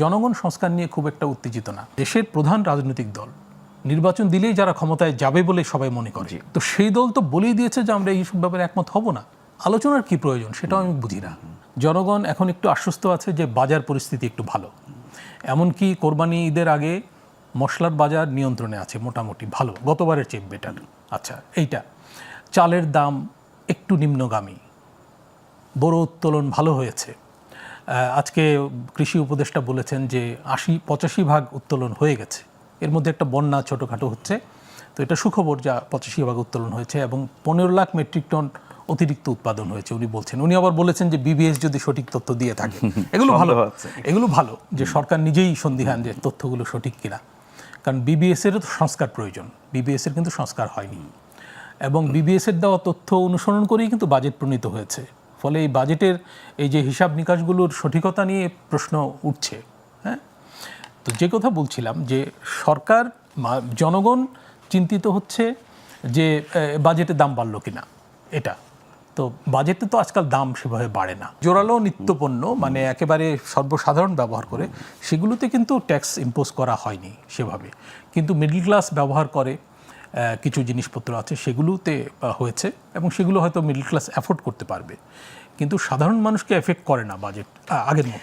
জনগণ সংস্কার নিয়ে খুব একটা উত্তেজিত না। দেশের প্রধান রাজনৈতিক দল নির্বাচন দিলেই যারা ক্ষমতায় যাবে বলে সবাই মনে করে। তো সেই দল তো বলেই দিয়েছে যে আমরা এইসব ব্যাপারে একমত হব না। আলোচনার কি প্রয়োজন সেটাও আমি বুঝি না। জনগণ এখন একটু আশ্বস্ত আছে যে বাজার পরিস্থিতি একটু ভালো। এমনকি কোরবানি ঈদের আগে মশলার বাজার নিয়ন্ত্রণে আছে মোটামুটি ভালো। গতবারের চেয়ে বেটার আচ্ছা এইটা। চালের দাম একটু নিম্নগামী। বড় উত্তোলন ভালো হয়েছে। আজকে কৃষি উপদেষ্টা বলেছেন যে আশি পঁচাশি ভাগ উত্তোলন হয়ে গেছে। এর মধ্যে একটা বন্যা ছোটোখাটো হচ্ছে। তো এটা সুখবর যা পঁচাশি ভাগ উত্তোলন হয়েছে এবং পনেরো লাখ মেট্রিক টন অতিরিক্ত উৎপাদন হয়েছে উনি বলছেন। উনি আবার বলেছেন যে বিবিএস যদি সঠিক তথ্য দিয়ে থাকে। এগুলো ভালো। এগুলো ভালো যে সরকার নিজেই সন্দিহান যে তথ্যগুলো সঠিক কিনা। কারণ বিবিএস এরও তো সংস্কার প্রয়োজন। বিবিএস এর কিন্তু সংস্কার হয়নি। এবং বিবিএস এর দেওয়া তথ্য অনুসরণ করেই কিন্তু বাজেট প্রণীত হয়েছে। ফলে এই বাজেটের এই যে হিসাব নিকাশগুলোর সঠিকতা নিয়ে প্রশ্ন উঠছে হ্যাঁ? তো যে কথা বলছিলাম যে সরকার জনগণ চিন্তিত হচ্ছে যে বাজেটে দাম বাড়লো কিনা, এটা। তো বাজেটে তো আজকাল দাম সেভাবে বাড়ে না। জোরালো নিত্যপণ্য মানে একেবারে সর্বসাধারণ ব্যবহার করে, সেগুলোতে কিন্তু ট্যাক্স ইম্পোজ করা হয়নি সেভাবে। কিন্তু মিডল ক্লাস ব্যবহার করে কিছু জিনিসপত্র আছে, সেগুলোতে হয়েছে এবং সেগুলো হয়তো মিডল ক্লাস অ্যাফোর্ড করতে পারবে। কিন্তু সাধারণ মানুষকে এফেক্ট করে না বাজেট আগের মতো।